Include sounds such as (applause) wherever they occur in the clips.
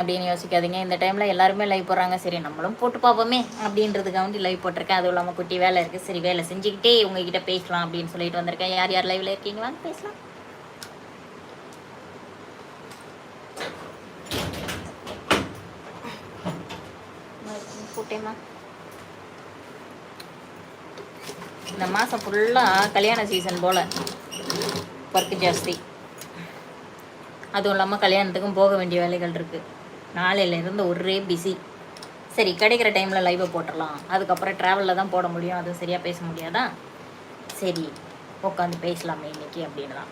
அப்படின்னு யோசிக்காதீங்க. இந்த டைமில் எல்லாருமே லைவ் போடுறாங்க. சரி நம்மளும் போட்டு பார்ப்போமே அப்படின்றதுக்காக வந்து லைவ் போட்டிருக்கேன். அதுவும் இல்லாமல் குட்டி வேலை இருக்குது சரி வேலை செஞ்சுக்கிட்டே உங்ககிட்ட பேசலாம் அப்படின்னு சொல்லிட்டு வந்திருக்கேன். யார் யார் லைவில் இருக்கீங்க? வாங்க பேசலாம். போட்டேம்மா. இந்த மாதம் ஃபுல்லாக கல்யாண சீசன் போல். ஒர்க்கு ஜாஸ்தி. அதுவும் இல்லாமல் கல்யாணத்துக்கும் போக வேண்டிய வேலைகள் இருக்குது நாளையிலேருந்து ஒரே பிஸி சரி கிடைக்கிற டைமில் லைவை போட்டுடலாம் அதுக்கப்புறம் ட்ராவலில் தான் போட முடியும். அதுவும் சரியாக பேச முடியாதா? சரி உட்காந்து பேசலாமே இன்னைக்கு அப்படின்னு தான்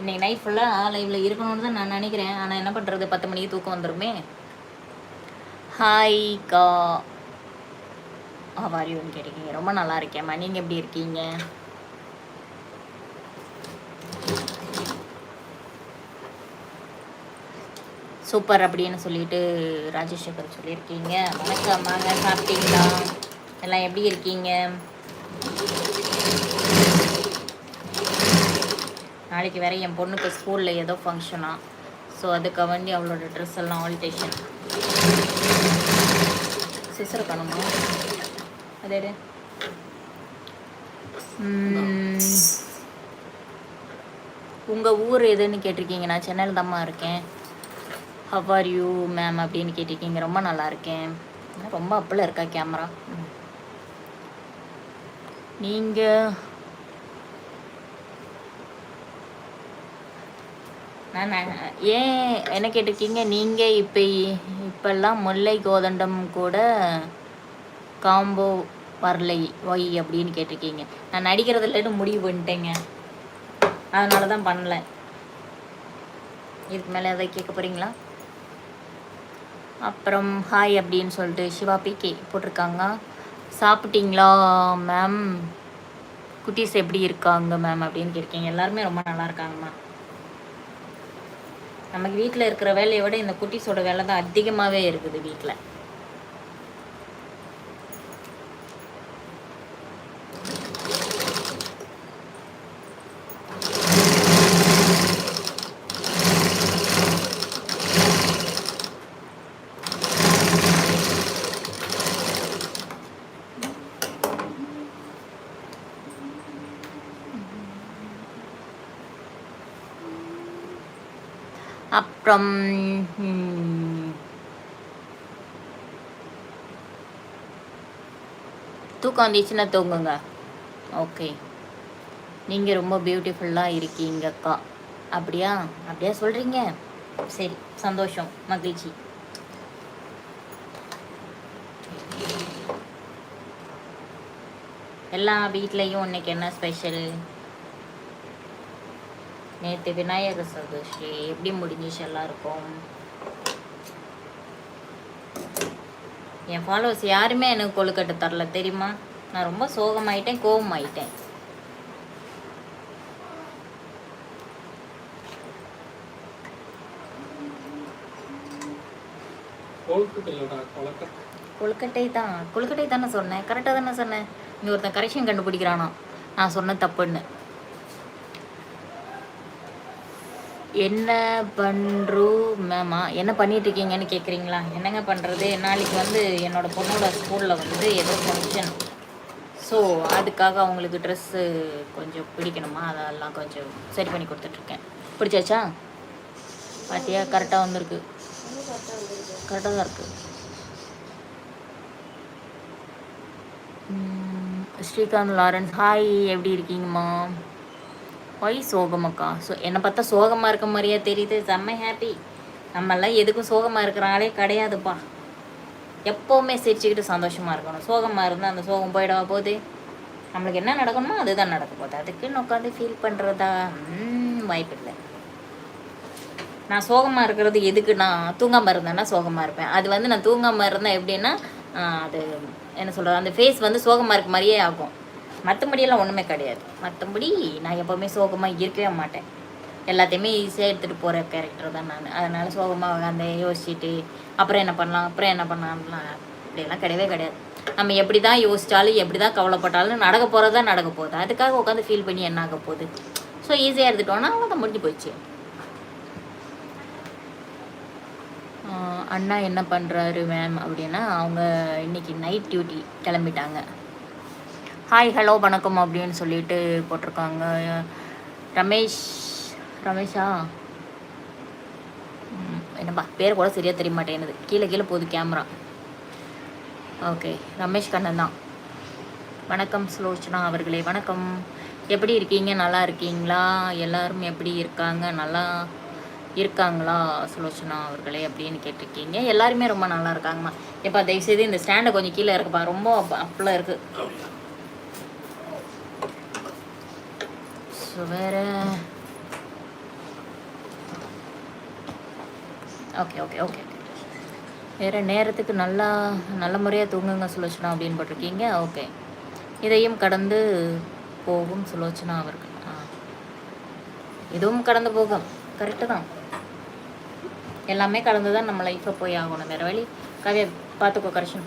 இன்னைக்கு நைட் ஃபுல்லாக லைவில் இருக்கணும்னு தான் நான் நினைக்கிறேன். ஆனால் என்ன பண்ணுறது பத்து மணிக்கு தூக்கம் வந்துருமே. ஹாய் கா. வாரியோன்னு கேட்டிருக்கீங்க ரொம்ப நல்லா இருக்கேம்மா. நீங்கள் எப்படி இருக்கீங்க? சூப்பர் அப்படின்னு சொல்லிட்டு ராஜேஷேகர் சொல்லியிருக்கீங்க. வணக்கம் வாங்க சாப்பிட்டீங்களா? எல்லாம் எப்படி இருக்கீங்க? நாளைக்கு வேற என் பொண்ணுக்கு ஸ்கூலில் ஏதோ ஃபங்க்ஷனா ஸோ அதுக்கு வேண்டி அவளோட ட்ரெஸ் எல்லாம் ஆல்டேஷன் சிசர் காணுமா? அதே உங்கள் ஊர் எதுன்னு கேட்டிருக்கீங்க. நான் சென்னையில் தாம்மா இருக்கேன். ஹவ் ஆர் யூ மேம் அப்படின்னு கேட்டிருக்கீங்க. ரொம்ப நல்லா இருக்கேன் ரொம்ப அப்பில் இருக்கா கேமரா? நீங்கள் நான் நான் ஏன் என்ன கேட்டிருக்கீங்க? நீங்கள் இப்போ இப்போல்லாம் முல்லை கோதண்டம் கூட காம்போ வரலை ஒய் அப்படின்னு கேட்டிருக்கீங்க. நான் நடிக்கிறது இல்லைன்னு முடிவு பண்ணிட்டேங்க. அதனால தான் பண்ணல. இதுக்கு மேலே எதாவது கேட்க போகிறீங்களா அப்புறம் ஹாய் அப்படின்னு சொல்லிட்டு சிவா பிகே போட்டிருக்காங்க. சாப்பிட்டீங்களா மேம் குட்டீஸ் எப்படி இருக்காங்க மேம் அப்படின்னு கேட்குறீங்க எல்லாருமே ரொம்ப நல்லா இருக்காங்க மேம் நமக்கு வீட்டில் இருக்கிற வேலையை விட இந்த குட்டீஸோட வேலை தான் அதிகமாகவே இருக்குது வீட்டில் அப்புறம் தூக்கம் வந்துச்சுன்னா தூங்குங்க. ஓகே. நீங்கள் ரொம்ப பியூட்டிஃபுல்லாக இருக்கீங்கக்கா. அப்படியா? அப்படியா சொல்கிறீங்க சரி சந்தோஷம் மகிழ்ச்சி. எல்லா வீட்லேயும் இன்னைக்கு என்ன ஸ்பெஷல் நேற்று விநாயகர் சதுர்த்தி எப்படி முடிஞ்சிச்சு எல்லாருக்கும்? என் ஃபாலோவர்ஸ் யாருமே எனக்கு கொழுக்கட்டை தரல தெரியுமா? நான் ரொம்ப சோகமாயிட்டேன் கொலக்கட்டை கொழுக்கட்டை. தான் கொழுக்கட்டை தானே சொன்னேன் கரெக்டாக தானே சொன்னேன். இங்கே ஒருத்தன் கரெக்ஷன் கண்டுபிடிக்கிறானா நான் சொன்ன தப்புன்னு. என்ன பண்றோ என்ன பண்ணிகிட்ருக்கீங்கன்னு கேட்குறீங்களா என்னங்க பண்ணுறது நாளைக்கு வந்து என்னோட பொண்ணோட ஸ்கூலில் வந்து ஏதோ ஃபங்க்ஷன் ஸோ அதுக்காக அவங்களுக்கு ட்ரெஸ்ஸு கொஞ்சம் பிடிக்கணுமா? அதெல்லாம் கொஞ்சம் சரி பண்ணி கொடுத்துட்ருக்கேன். பிடிச்சாச்சா? பார்த்தியா கரெக்டாக வந்திருக்கு. கரெக்டாக தான் இருக்குது ஸ்ரீகாந்த் லாரன்ஸ். ஹாய் எப்படி இருக்கீங்கம்மா ஒய் சோகமக்கா. ஸோ என்னை பார்த்தா சோகமாக இருக்க மாதிரியே தெரியுது. செம்ம ஹாப்பி நம்மெல்லாம் எதுக்கும் சோகமாக இருக்கிறாங்களே கிடையாதுப்பா. எப்போவுமே சிரிச்சுக்கிட்டு சந்தோஷமாக இருக்கணும். சோகமாக இருந்தால் அந்த சோகம் போயிடவா போகுது? நம்மளுக்கு என்ன நடக்கணுமோ அதுதான் நடக்க போகுது. அதுக்குன்னு உட்காந்து ஃபீல் பண்ணுறதா வாய்ப்பு இல்லை. நான் சோகமாக இருக்கிறது எதுக்கு? நான் தூங்காமல் இருந்தேன்னா சோகமாக இருப்பேன். அது வந்து நான் தூங்காமல் இருந்தேன் எப்படின்னா அது என்ன சொல்கிறது அந்த ஃபேஸ் வந்து சோகமாக இருக்க மாதிரியே ஆகும். மற்றபடியெல்லாம் ஒன்றுமே கிடையாது. மற்றபடி நான் எப்போவுமே சோகமாக இருக்கவே மாட்டேன். எல்லாத்தையுமே ஈஸியாக எடுத்துகிட்டு போகிற கேரக்டர் தான் நான். அதனால் சோகமாக உட்காந்து யோசிச்சுட்டு அப்புறம் என்ன பண்ணலாம் அப்புறம் என்ன பண்ணலாம்லாம் அப்படியெல்லாம் கிடையவே கிடையாது. நம்ம எப்படி தான் யோசிச்சாலும் எப்படி தான் கவலைப்பட்டாலும் நடக்க போகிறது தான் நடக்க போகுது. அதுக்காக உட்காந்து ஃபீல் பண்ணி என்ன ஆக போகுது? ஸோ ஈஸியாக எடுத்துட்டோன்னா அவ்வளோதான் முடிஞ்சு போச்சு அண்ணா என்ன பண்ணுறாரு மேம் அப்படின்னா அவங்க இன்னைக்கு நைட் டியூட்டி கிளம்பிட்டாங்க. ஹாய் ஹலோ வணக்கம் அப்படின்னு சொல்லிட்டு போட்டிருக்காங்க. ரமேஷ் ரமேஷா? என்னப்பா பேர் கூட சரியாக தெரிய மாட்டேங்குது. கீழே கீழே போகுது கேமரா. ஓகே ரமேஷ் கண்ணன் தான். வணக்கம் சுலோச்சனா அவர்களே வணக்கம். எப்படி இருக்கீங்க? நல்லா இருக்கீங்களா? எல்லாரும் எப்படி இருக்காங்க? நல்லா இருக்காங்களா சுலோச்சனா அவர்களே அப்படின்னு கேட்டிருக்கீங்க. எல்லாருமே ரொம்ப நல்லா இருக்காங்கம்மா. எப்பா தயவுசெய்து இந்த ஸ்டாண்டை கொஞ்சம் கீழே இருக்குப்பா. ரொம்ப அப்பெல்லாம் இருக்குது ஸோ வேற ஓகே ஓகே ஓகே வேறு நேரத்துக்கு நல்லா நல்ல முறையாக தூங்குங்க சுலோச்சனா அப்படின்னு போட்டிருக்கீங்க? ஓகே இதையும் கடந்து போகும் சுலோச்சனா அவர்கள் ஆ. இதுவும் கடந்து போகும். கரெக்டு தான். எல்லாமே கடந்து தான் நம்ம லைஃப்பில் போய் ஆகணும். வேறு வழி? கவியா பார்த்துக்கோ கரெக்ஷன்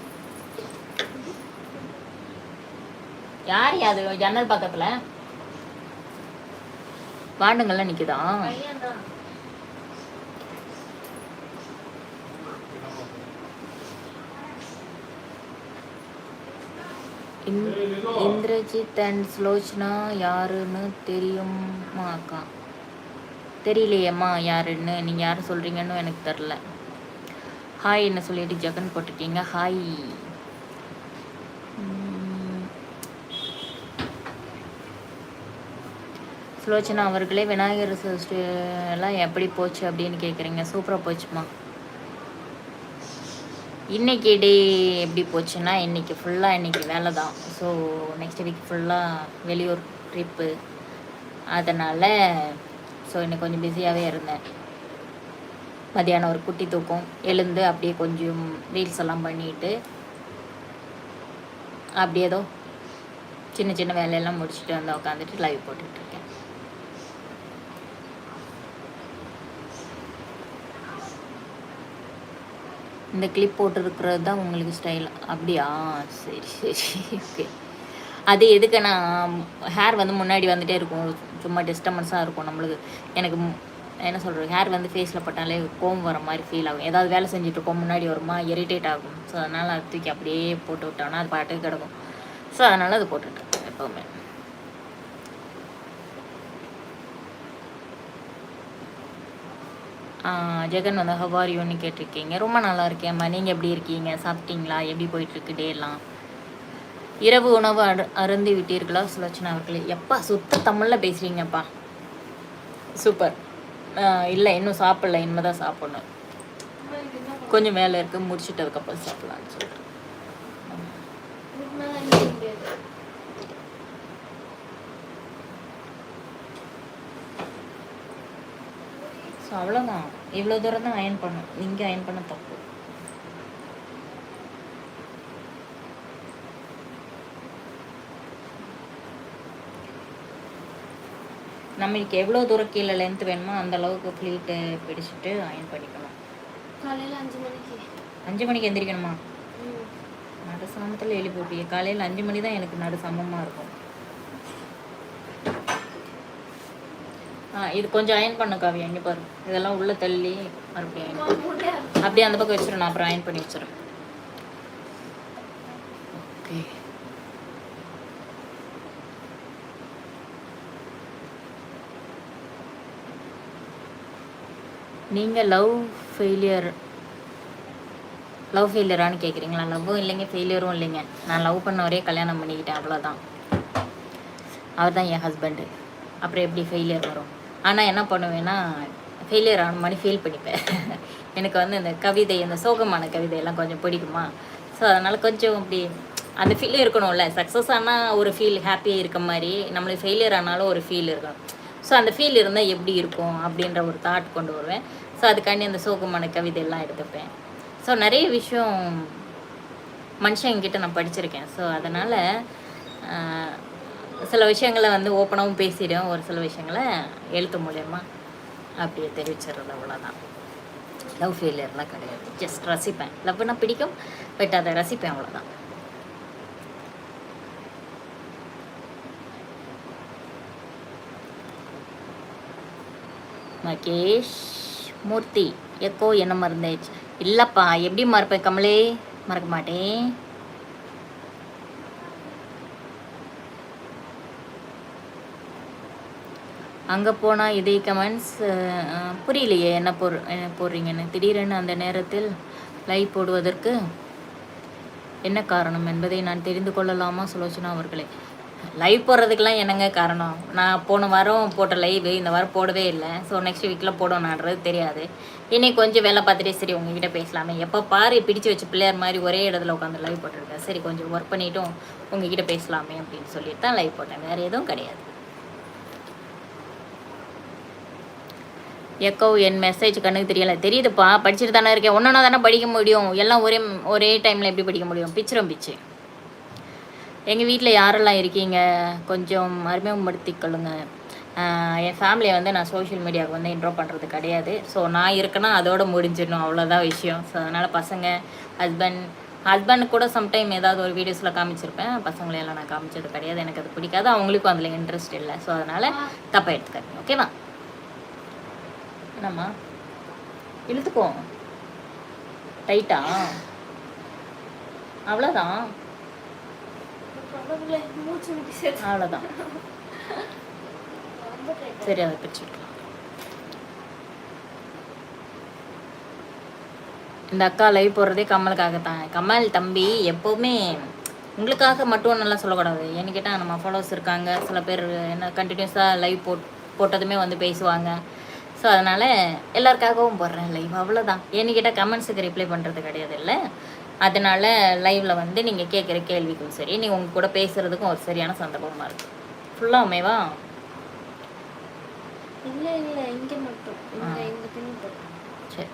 யார் அது? ஜன்னல் பக்கத்தில்? வாண்டுங்கள்லாம் நிற்குதா இந்- இந்திரஜித் அண்ட் ஸ்லோச்சனா யாருன்னு தெரியுமா அக்கா? தெரியலையேம்மா யாருன்னு. நீங்கள் யாரும் சொல்கிறீங்கன்னு எனக்கு தெரில ஹாய் என்ன சொல்லிட்டு ஜெகன் போட்டிருக்கீங்க? ஹாய் சுலோச்சனா அவர்களே விநாயகர் சதுர்த்தி எல்லாம் எப்படி போச்சு அப்படின்னு கேட்குறீங்க சூப்பராக போச்சுமா? இன்னைக்கு டே எப்படி போச்சுன்னா இன்னைக்கு ஃபுல்லாக இன்னைக்கு வேலை தான் ஸோ நெக்ஸ்ட் வீக் ஃபுல்லாக வெளியூர் ட்ரிப்பு அதனால் ஸோ இன்னைக்கு கொஞ்சம் பிஸியாகவே இருந்தேன். மதியானம் ஒரு குட்டி தூக்கம். எழுந்து அப்படியே கொஞ்சம் ரீல்ஸ் எல்லாம் பண்ணிட்டு அப்படியே ஏதோ சின்ன சின்ன வேலையெல்லாம் முடிச்சுட்டு வந்து உட்காந்துட்டு லைவ் போட்டுட்ருக்கேன் இந்த கிளிப் போட்டிருக்கிறது தான் உங்களுக்கு ஸ்டைல் அப்படியா? சரி சரி. ஓகே. அது எதுக்குன்னா ஹேர் வந்து முன்னாடி வந்துட்டே இருக்கும். சும்மா டிஸ்டர்பன்ஸாக இருக்கும் நம்மளுக்கு. எனக்கு என்ன சொல்கிறது ஹேர் வந்து ஃபேஸில் பட்டாலே கோம் வர மாதிரி ஃபீல் ஆகும். ஏதாவது வேலை செஞ்சுட்டு இருக்கோம் முன்னாடி வருமா இரிட்டேட் ஆகும். ஸோ அதனால் அது தூக்கி அப்படியே போட்டு விட்டோம்னா அது பாட்டுக்கு கிடக்கும். ஸோ அதனால் அது போட்டுட்டேன் எப்போவுமே. ஜெகன் வந்து ஹவாரியோன்னு கேட்டிருக்கீங்க. ரொம்ப நல்லா இருக்கேம்மா நீங்கள் எப்படி இருக்கீங்க? சாப்பிட்டீங்களா? எப்படி போயிட்டுருக்கு டே எல்லாம்? இரவு உணவு அரு அருந்தி விட்டீர்களா? சுலோச்சனா அவர்களே. எப்பா சுத்த தமிழில் பேசுகிறீங்கப்பா சூப்பர். இல்லை இன்னும் சாப்பிடல. இனிமே தான் சாப்பிடணும். கொஞ்சம் வேலை இருக்குது முடிச்சுட்டு அதுக்கப்புறம் சாப்பிட்லான்னு சொல்லிட்டு ஸோ அவ்வளோதான் இவ்வளோ தூரம் தான் அயன் பண்ணும் நீங்கள் அயன் பண்ண தப்பு. நம்மளுக்கு எவ்வளோ தூரம் கீழே லென்த் வேணுமோ அந்த அளவுக்கு ஃப்ளீட்டு பிடிச்சிட்டு அயன் பண்ணிக்கணும். காலையில் அஞ்சு மணிக்கு. அஞ்சு மணிக்கு எந்திரிக்கணுமா. நடு சாமத்தில் எழுப்பி விட்டிய. காலையில் அஞ்சு மணி தான் எனக்கு நடு சமமாக இருக்கும். இது கொஞ்சம் அயன் பண்ண காவியா இங்கே பாரு. இதெல்லாம் உள்ளே தள்ளி மறுபடியும் அப்படியே அந்த பக்கம் வச்சிடும் நான் அப்புறம் அயன் பண்ணி வச்சிடுறேன் ஓகே நீங்கள் லவ் ஃபெயிலியர் லவ் ஃபெயிலியரானு கேட்குறீங்களா லவ்வும் இல்லைங்க ஃபெயிலியரும் இல்லைங்க. நான் லவ் பண்ணவரே கல்யாணம் பண்ணிக்கிட்டேன் அவ்வளோதான் அவர் தான் என் ஹஸ்பண்டு அப்புறம் எப்படி ஃபெயிலியர் வரும்? ஆனால் என்ன பண்ணுவேன்னா ஃபெயிலியர் ஆன மாதிரி ஃபீல் பண்ணிப்பேன். எனக்கு வந்து இந்த கவிதை இந்த சோகமான கவிதையெல்லாம் கொஞ்சம் பிடிக்குமா? ஸோ அதனால் கொஞ்சம் அப்படி அந்த ஃபீல் இருக்கணும்ல. சக்ஸஸ் ஆனால் ஒரு ஃபீல் ஹாப்பியாக இருக்க மாதிரி நம்மளுக்கு ஃபெயிலியர் ஆனாலும் ஒரு ஃபீல் இருக்கணும் ஸோ அந்த ஃபீல் இருந்தால் எப்படி இருக்கும் அப்படின்ற ஒரு தாட் கொண்டு வருவேன். ஸோ அதுக்காண்டி அந்த சோகமான கவிதையெல்லாம் எடுத்துப்பேன். ஸோ நிறைய விஷயம் மனுஷங்கிட்ட நான் படிச்சிருக்கேன். ஸோ அதனால் சில விஷயங்களை வந்து ஓப்பனாகவும் பேசிடும் ஒரு சில விஷயங்களை எழுத்து மூலயமா அப்படியே தெரிவிச்சிடுறது அவ்வளோதான் லவ் ஃபெயிலியர்லாம் கிடையாது. ஜஸ்ட் ரசிப்பேன். லவ்னா பிடிக்கும் பட் அதை ரசிப்பேன் அவ்வளோதான் மகேஷ் மூர்த்தி எக்கோ என்ன மறந்தேச்சு? இல்லைப்பா எப்படி மறப்பேன் கமலே? மறக்க மாட்டேன். அங்கே போனால் இதே கமெண்ட்ஸ் புரியலையே என்ன போடு என்ன போடுறீங்கன்னு. திடீரென அந்த நேரத்தில் லைவ் போடுவதற்கு என்ன காரணம் என்பதை நான் தெரிந்து கொள்ளலாமா சுலோச்சனா அவர்களே? லைவ் போடுறதுக்கெலாம் என்னங்க காரணம்? நான் போன வாரம் போட்ட லைவ் இந்த வாரம் போடவே இல்லை. ஸோ நெக்ஸ்ட் வீக்கில் போடணுன்றது தெரியாது. இன்னைக்கு கொஞ்சம் வேலை பார்த்துட்டே சரி உங்ககிட்ட பேசலாமே. எப்போ பாரு பிடிச்சு வச்ச பிள்ளையார் மாதிரி ஒரே இடத்துல உட்காந்து லைவ் போட்டிருக்கேன் சரி கொஞ்சம் ஒர்க் பண்ணிட்டும் உங்ககிட்ட பேசலாமே அப்படின்னு சொல்லிட்டு தான் லைவ் போட்டேன். வேறு எதுவும் கிடையாது. எக்கோ என் மெசேஜ் கண்ணுக்கு தெரியல. தெரியுதுப்பா படிச்சுட்டு தானே இருக்கேன். ஒன்றா தானே படிக்க முடியும். எல்லாம் ஒரே ஒரே டைமில் எப்படி படிக்க முடியும்? பிச்சிரும் பிச்சு. எங்கள் வீட்டில் யாரெல்லாம் இருக்கீங்க? கொஞ்சம் அறிமுகப்படுத்திக்கொள்ளுங்க என் ஃபேமிலியை வந்து நான் சோஷியல் மீடியாவுக்கு வந்து இன்ட்ரோ பண்ணுறது கிடையாது. ஸோ நான் இருக்கேன்னா அதோட முடிஞ்சிடணும். அவ்வளோதான் விஷயம். ஸோ அதனால் பசங்க ஹஸ்பண்ட் ஹஸ்பண்ட் கூட சம்டைம் ஏதாவது ஒரு வீடியோஸில் காமிச்சிருப்பேன். பசங்களை எல்லாம் நான் காமிச்சது கிடையாது. எனக்கு அது பிடிக்காது. அவங்களுக்கும் அதில் இன்ட்ரெஸ்ட் இல்லை. ஸோ அதனால் தப்பாக எடுத்துக்காதீங்க. ஓகேவா என்னம்மா? இழுத்துக்கோ. டைட்டா? அவ்வளோதான் அவ்வளோதான். சரி அதை பிரிச்சுக்கலாம் இந்த அக்கா லைவ் போடுறதே கமலுக்காக தான் கமல் தம்பி எப்போவுமே உங்களுக்காக மட்டும் நல்லா சொல்லக்கூடாது. ஏன்னு கேட்டால் நம்ம ஃபாலோவர்ஸ் இருக்காங்க. சில பேர் என்ன கண்டினியூஸாக லைவ் போட் போட்டதுமே வந்து பேசுவாங்க. ஸோ அதனால் எல்லாருக்காகவும் போடுறேன் லைவ் அவ்வளோதான் ஏன்னு கேட்டால் கமெண்ட்ஸுக்கு ரிப்ளை பண்ணுறது கிடையாது இல்லை அதனால் லைவில் வந்து நீங்கள் கேட்குற கேள்விக்கும் சரி நீங்கள் உங்க கூட பேசுகிறதுக்கும் ஒரு சரியான சந்தர்ப்பமாக இருக்குது ஃபுல்லாமேவா இல்ல இல்ல இங்க மட்டும். சரி.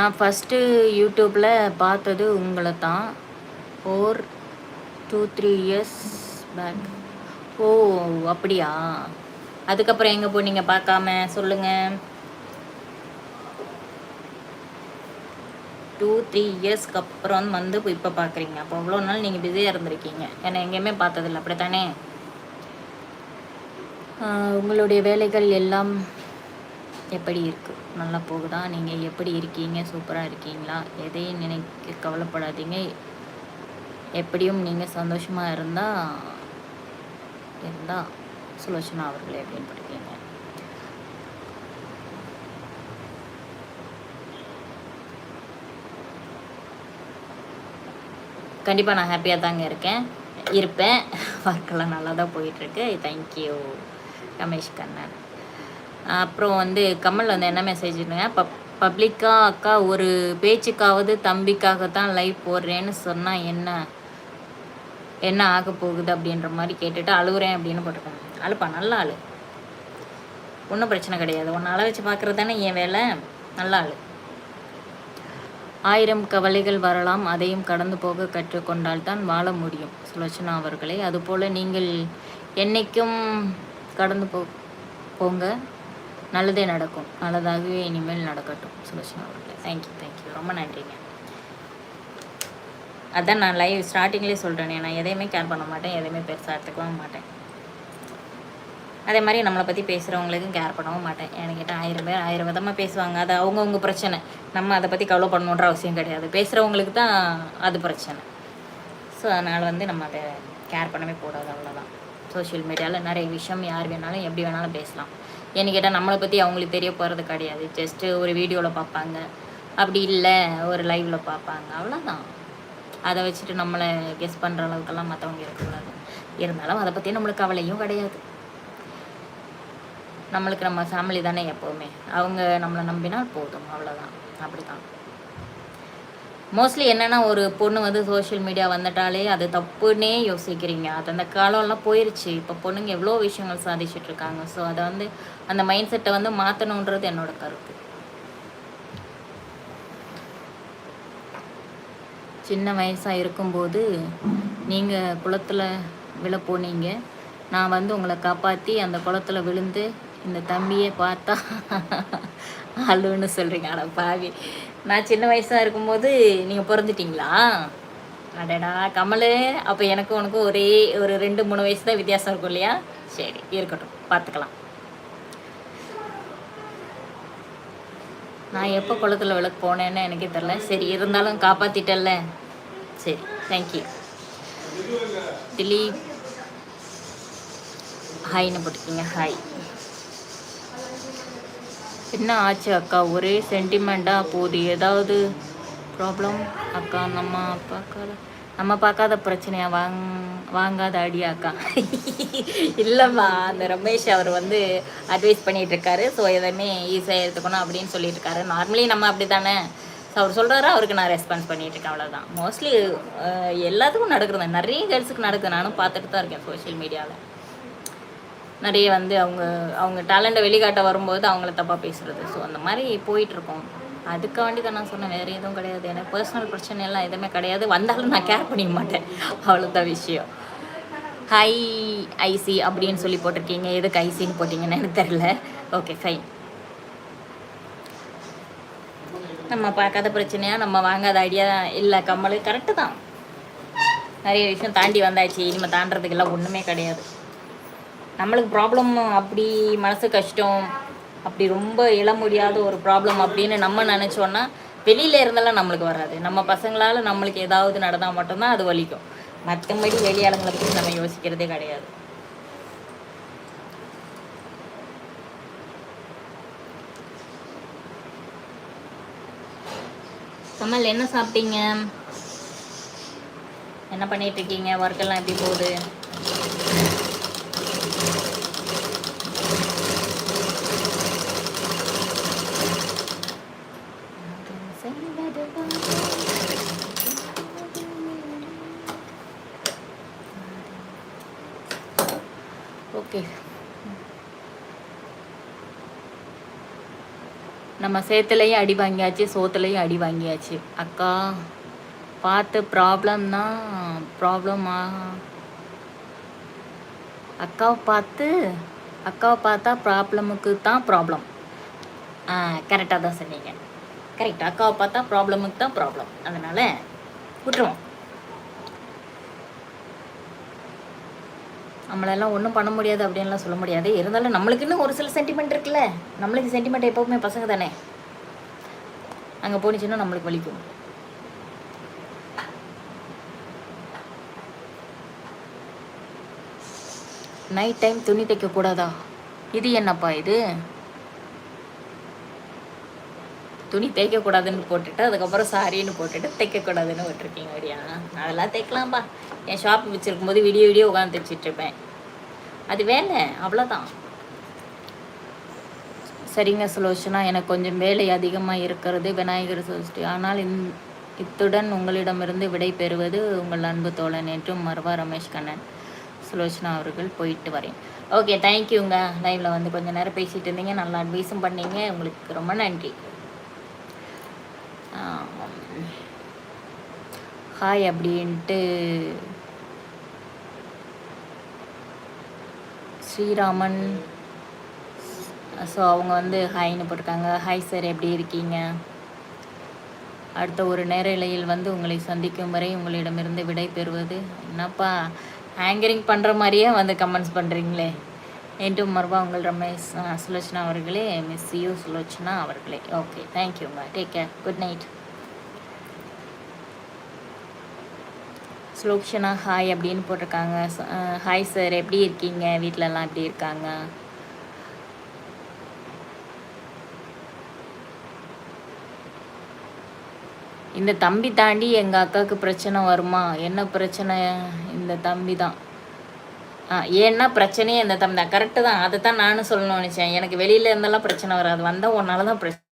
நான் ஃபஸ்ட்டு யூடியூப்பில் பார்த்தது உங்களை தான் four two three years back oh அப்படியா? அதுக்கப்புறம் எங்கே போனீங்க பார்க்காம? சொல்லுங்கள் டூ த்ரீ இயர்ஸ்க்கு அப்புறம் வந்து இப்போ பார்க்குறீங்க. அப்போ அவ்வளோ நாள் நீங்கள் பிஸியாக இருந்திருக்கீங்க. ஏன்னா எங்கேயுமே பார்த்ததில்ல. அப்படி தானே உங்களுடைய வேலைகள் எல்லாம் எப்படி இருக்கு? நல்லா போகுதா? நீங்கள் எப்படி இருக்கீங்க? சூப்பராக இருக்கீங்களா? எதையும் நினைக்க கவலைப்படாதீங்க. எப்படியும் நீங்கள் சந்தோஷமாக இருந்தால் இருந்தால் சுலோச்சனா அவர்களை அப்படின்னு படிக்கீங்க கண்டிப்பாக நான் ஹாப்பியாக தாங்க இருக்கேன். இருப்பேன். ஒர்க்கெல்லாம் நல்லா தான் போயிட்டுருக்கு தேங்க்யூ ரமேஷ் கண்ணன். அப்புறம் வந்து கமல் வந்து என்ன மெசேஜ்னுங்க பப் பப்ளிக்காக அக்கா ஒரு பேச்சுக்காவது தம்பிக்காக தான் லைவ் போடுறேன்னு சொன்னால் என்ன? என்ன ஆக போகுது அப்படின்ற மாதிரி கேட்டுட்டு அழுகுறேன் அப்படின்னு போட்டிருக்காங்க. அழுப்பா நல்ல ஆள் ஒன்றும் பிரச்சனை கிடையாது. ஒன்று அழ வச்சு பார்க்குறது தானே என் வேலை? நல்ல ஆள் ஆயிரம் கவலைகள் வரலாம். அதையும் கடந்து போக கற்றுக்கொண்டால் தான் வாழ முடியும். சுலட்சணா அவர்களே அதுபோல் நீங்கள் என்னைக்கும் கடந்து போ போங்க. நல்லதே நடக்கும். நல்லதாகவே இனிமேல் நடக்கட்டும். சுலோச்சனா அவர்களே. தேங்க்யூ தேங்க்யூ ரொம்ப நன்றிங்க. அதான் நான் லைவ் ஸ்டார்டிங்லேயே சொல்கிறேனே நான் எதையுமே கேர் பண்ண மாட்டேன். எதையுமே பெருசாக எடுத்துக்கவும் மாட்டேன். அதே மாதிரி நம்மளை பற்றி பேசுகிறவங்களுக்கும் கேர் பண்ணவும் மாட்டேன். என்கிட்ட ஆயிரம் பேர் ஆயிரம் விதமாக பேசுவாங்க. அது அவங்கவுங்க பிரச்சனை. நம்ம அதை பற்றி கவலை பண்ணணுன்ற அவசியம் கிடையாது. பேசுகிறவங்களுக்கு தான் அது பிரச்சனை. ஸோ அதனால் வந்து நம்ம அதை கேர் பண்ணவே கூடாது. அவ்வளோதான் சோஷியல் மீடியாவில் நிறைய விஷயம் யார் வேணாலும் எப்படி வேணாலும் பேசலாம். ஏன்னு கேட்டால் நம்மளை பற்றி அவங்களுக்கு தெரிய போகிறது கிடையாது. ஜஸ்ட்டு ஒரு வீடியோவில் பார்ப்பாங்க. அப்படி இல்லை ஒரு லைவில் பார்ப்பாங்க. அவ்வளோதான் அதை வச்சுட்டு நம்மளை கெஸ் பண்ணுற அளவுக்கெல்லாம் மற்றவங்க இருக்கக்கூடாது. இருந்தாலும் அதை பற்றி நம்மளுக்கு கவலையும் கிடையாது. நம்மளுக்கு நம்ம ஃபேமிலி தானே எப்போவுமே. அவங்க நம்மளை நம்பினால் போதும். அவ்வளோதான் அப்படி தான் மோஸ்ட்லி என்னென்னா ஒரு பொண்ணு வந்து சோஷியல் மீடியா வந்துட்டாலே அது தப்புன்னே யோசிக்கிறீங்க. அது அந்த காலம்லாம் போயிருச்சு. இப்போ பொண்ணுங்க எவ்வளோ விஷயங்கள் சாதிச்சுட்டு இருக்காங்க ஸோ அதை வந்து அந்த மைண்ட் செட்டை வந்து மாற்றணுன்றது என்னோட கருத்து. சின்ன வயசாக இருக்கும்போது நீங்கள் குளத்தில் விழ போனீங்க. நான் வந்து உங்களை காப்பாற்றி அந்த குளத்துல விழுந்து இந்த தம்பியை பார்த்தா அழுன்னு சொல்கிறீங்க அட பாவி. நான் சின்ன வயசாக இருக்கும்போது நீங்கள் பிறந்துட்டீங்களா? அடடா கமல். அப்போ எனக்கும் உனக்கும் ஒரே ஒரு ரெண்டு மூணு வயசு தான் வித்தியாசம் இருக்கும் இல்லையா? சரி இருக்கட்டும். பார்த்துக்கலாம். நான் எப்போ குளத்துல விளக்கு போனேன்னு எனக்கே தெரில சரி இருந்தாலும் காப்பாற்றிட்டல்ல சரி தேங்க்யூ திலீப். ஹாய்னு போட்டிருக்கீங்க ஹாய் என்ன ஆச்சு அக்கா ஒரே சென்டிமெண்ட்டாக போகுது. ஏதாவது ப்ராப்ளம் அக்கா நம்ம பார்க்காத நம்ம பார்க்காத பிரச்சனையா? வாங் வாங்காத அடி அக்கா. (laughs) இல்லைம்மா அந்த ரமேஷ் அவர் வந்து அட்வைஸ் பண்ணிட்டு இருக்காரு ஸோ எதுவுமே ஈஸியாக எடுத்துக்கணும் அப்படின்னு சொல்லிட்டு இருக்காரு நார்மலி நம்ம அப்படி தானே ஸோ அவர் சொல்கிறாரு அவருக்கு நான் ரெஸ்பான்ஸ் பண்ணிட்டு இருக்கேன் அவ்வளோதான் மோஸ்ட்லி எல்லாத்துக்கும் நடக்கிறது. நிறைய கேர்ள்ஸுக்கு நடக்குது. நானும் பார்த்துட்டு தான் இருக்கேன் சோஷியல் மீடியாவில் நிறைய வந்து அவங்க அவங்க டேலண்ட்டை வெளிக்காட்ட வரும்போது அவங்கள தப்பாக பேசுகிறது ஸோ அந்த மாதிரி போயிட்டுருக்கோம். அதுக்காண்டி தான் நான் சொன்னேன் வேறு எதுவும் கிடையாது. எனக்கு பர்சனல் பிரச்சனை எல்லாம் எதுவுமே கிடையாது. வந்தாலும் நான் கேர் பண்ணிக்க மாட்டேன். அவ்வளோதான் விஷயம். ஹை ஐசி அப்படின்னு சொல்லி போட்டிருக்கீங்க. எதுக்கு ஐசின்னு போட்டிங்கன்னு எனக்கு தெரில ஓகே ஃபைன் நம்ம பார்க்காத பிரச்சனையா? நம்ம வாங்காத ஐடியா இல்லை கம்மல். கரெக்டு தான். நிறைய விஷயம் தாண்டி வந்தாச்சு. இனிமேல் தாண்டதுக்கெல்லாம் ஒன்றுமே கிடையாது. நம்மளுக்கு ப்ராப்ளம் அப்படி மனசு கஷ்டம் அப்படி ரொம்ப இழ முடியாத ஒரு ப்ராப்ளம் அப்படின்னு நம்ம நினச்சோன்னா வெளியில் இருந்தெல்லாம் நம்மளுக்கு வராது. நம்ம பசங்களால் நம்மளுக்கு ஏதாவது நடந்தால் மட்டும்தான் அது வலிக்கும். மற்றபடி வெளியாளுங்களை பற்றி நம்ம யோசிக்கிறதே கிடையாது. கமல் என்ன சாப்பிட்டீங்க? என்ன பண்ணிட்டு இருக்கீங்க? ஒர்க்கெல்லாம் எப்படி போகுது ஓகே நம்ம சேத்துலையும் அடி வாங்கியாச்சு சோத்துலையும் அடி வாங்கியாச்சு. அக்கா பார்த்து ப்ராப்ளம்னா ப்ராப்ளமா அக்காவை பார்த்து அக்காவை பார்த்தா ப்ராப்ளமுக்கு தான் ப்ராப்ளம் ஆ கரெக்டாக தான் சொன்னீங்க. கரெக்ட் அக்காவை பார்த்தா ப்ராப்ளமுக்கு தான் ப்ராப்ளம் அதனால் விட்டுருவோம். நம்மளெல்லாம் ஒன்றும் பண்ண முடியாது அப்படின்லாம் சொல்ல முடியாது. இருந்தாலும் நம்மளுக்குன்னு ஒரு சில சென்டிமெண்ட் இருக்குல்ல. நம்மளுக்கு சென்டிமெண்ட் எப்போவுமே பசங்க தானே. அங்கே போனிச்சுன்னா நம்மளுக்கு வலிக்கும் நைட் டைம் துணி தைக்கக்கூடாதா இது என்னப்பா இது? துணி தைக்கக்கூடாதுன்னு போட்டுட்டு அதுக்கப்புறம் சாரின்னு போட்டுட்டு தைக்கக்கூடாதுன்னு விட்டுருக்கீங்க அப்படியா? அதெல்லாம் தைக்கலாம்ப்பா என் ஷாப் வச்சுருக்கும் போது விடிய விடிய உட்காந்து தைச்சிட்ருப்பேன் அது வேலை அவ்வளோதான் சரிங்க சுலோஷனா எனக்கு கொஞ்சம் வேலை அதிகமாக இருக்கிறது விநாயகர் சதுர்த்தி. ஆனால் இந் இத்துடன் உங்களிடமிருந்து விடை பெறுவது உங்கள் அன்பு தோழன் என்றும் மர்வா ரமேஷ் கண்ணன் சுலோச்சனா அவர்கள் போயிட்டு வரேன். ஓகே தேங்க்யூங்க லைவில் வந்து கொஞ்சம் நேரம் பேசிகிட்டு இருந்தீங்க. நல்லா அட்வைஸும் பண்ணீங்க. உங்களுக்கு ரொம்ப நன்றி. ஹாய் அப்படின்ட்டு ஸ்ரீராமன். ஸோ அவங்க வந்து ஹாய்னு போட்டிருக்காங்க. ஹாய் சார் எப்படி இருக்கீங்க? அடுத்த ஒரு நேர இலையில் வந்து உங்களை சந்திக்கும் வரை உங்களிடமிருந்து விடை பெறுவது என்னப்பா? ஹேங்கரிங் பண்ணுற மாதிரியே வந்து கமெண்ட்ஸ் பண்ணுறீங்களே என்றும் மறுபா உங்கள் ரமேஷ் சுலோச்சனா அவர்களே மிஸ் யூ சுலோச்சனா அவர்களே. ஓகே தேங்க்யூங்க take care good night Sulochana hi அப்படின்னு போட்டிருக்காங்க. ஹாய் சார் எப்படி இருக்கீங்க? வீட்டிலலாம் எப்படி இருக்காங்க? இந்த தம்பி தாண்டி எங்கள் அக்காவுக்கு பிரச்சனை வருமா? என்ன பிரச்சனை? இந்த தம்பி தான். ஏன்னா பிரச்சனையே இந்த தம்பி. தான் கரெக்டு தான். அதை தான் நானும் சொல்லணும்னு நினச்சேன். எனக்கு வெளியில இருந்தெல்லாம் பிரச்சனை வராது. வந்தால் உன்னால தான் பிரச்சனை